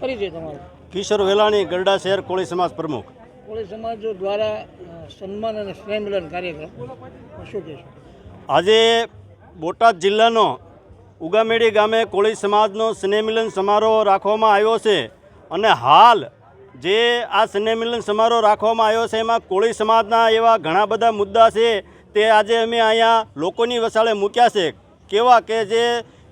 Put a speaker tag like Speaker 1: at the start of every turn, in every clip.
Speaker 1: પરિચય તમારો.
Speaker 2: કિશોર વેલાણી ગરડા શહેર કોળી સમાજ પ્રમુખ.
Speaker 1: કોળી સમાજ દ્વારા સન્માન અને સ્નેહ મિલન કાર્યક્રમ. શું કહેશો?
Speaker 2: આજે બોટાદ જિલ્લાનો ઉગામેડી ગામે કોળી સમાજનો સ્નેહમિલન સમારોહ રાખવામાં આવ્યો છે અને હાલ જે આ સ્નેહમિલન સમારોહ રાખવામાં આવ્યો છે એમાં કોળી સમાજના એવા ઘણા બધા મુદ્દા છે તે આજે અમે અહીંયા લોકોની વસાળે મૂક્યા છે. કેવા કે જે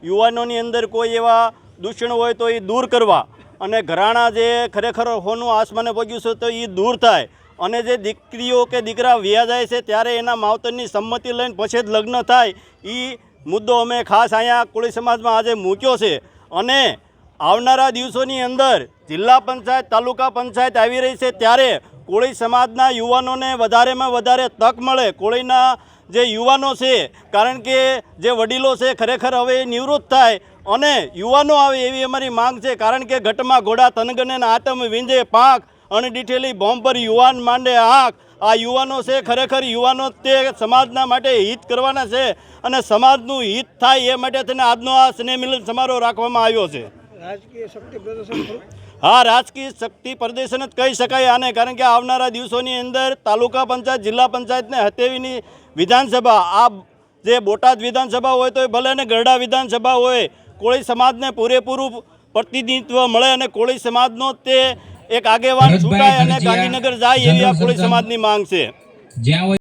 Speaker 2: યુવાનોની અંદર કોઈ એવા દૂષણ હોય તો એ દૂર કરવા અને ઘરાણા જે ખરેખર હોનું આસમાને પહોંચ્યું છે તો એ દૂર થાય. અને જે દીકરીઓ કે દીકરા વ્યા જાય છે ત્યારે એના માવતરની સંમતિ લઈને પછી જ લગ્ન થાય. એ મુદ્દો અમે ખાસ અહીંયા કોળી સમાજમાં આજે મૂક્યો છે. અને આવનારા દિવસોની અંદર જિલ્લા પંચાયત, તાલુકા પંચાયત આવી રહી છે ત્યારે કોળી સમાજના યુવાનોને વધારેમાં વધારે તક મળે. કોળીના જે યુવાનો છે, કારણ કે જે વડીલો છે, ખરેખર હવે નિવૃત્ત થાય. અને યુવાનો આવે એવી અમારી માંગ છે કારણ કે ઘટમાં ઘોડા તનગને આતમ વિંજે પાંખ અણડીઠેલી બોમ્બ પર યુવાન માંડે આંખ. આ યુવાનો છે ખરેખર યુવાનો તે સમાજના માટે હિત કરવાના છે અને સમાજનું હિત થાય એ માટે તેને આજનો આ સ્નેહ મિલન સમારોહ રાખવામાં આવ્યો છે.
Speaker 1: રાજકીય શક્તિ પ્રદર્શન
Speaker 2: હા રાજકીય શક્તિ પ્રદર્શન જ કહી શકાય આને કારણ કે આવનારા દિવસોની અંદર તાલુકા પંચાયત જિલ્લા પંચાયતને હતેવીની વિધાનસભા આ જે બોટાદ વિધાનસભા હોય તો ભલે ને ગરડા વિધાનસભા હોય કોળી સમાજને પૂરેપૂરું પ્રતિનિધિત્વ મળે અને કોળી સમાજનો તે એક આગેવાન છૂટાય અને ગાંધીનગર જાય એવી આ કોળી સમાજની માંગ છે.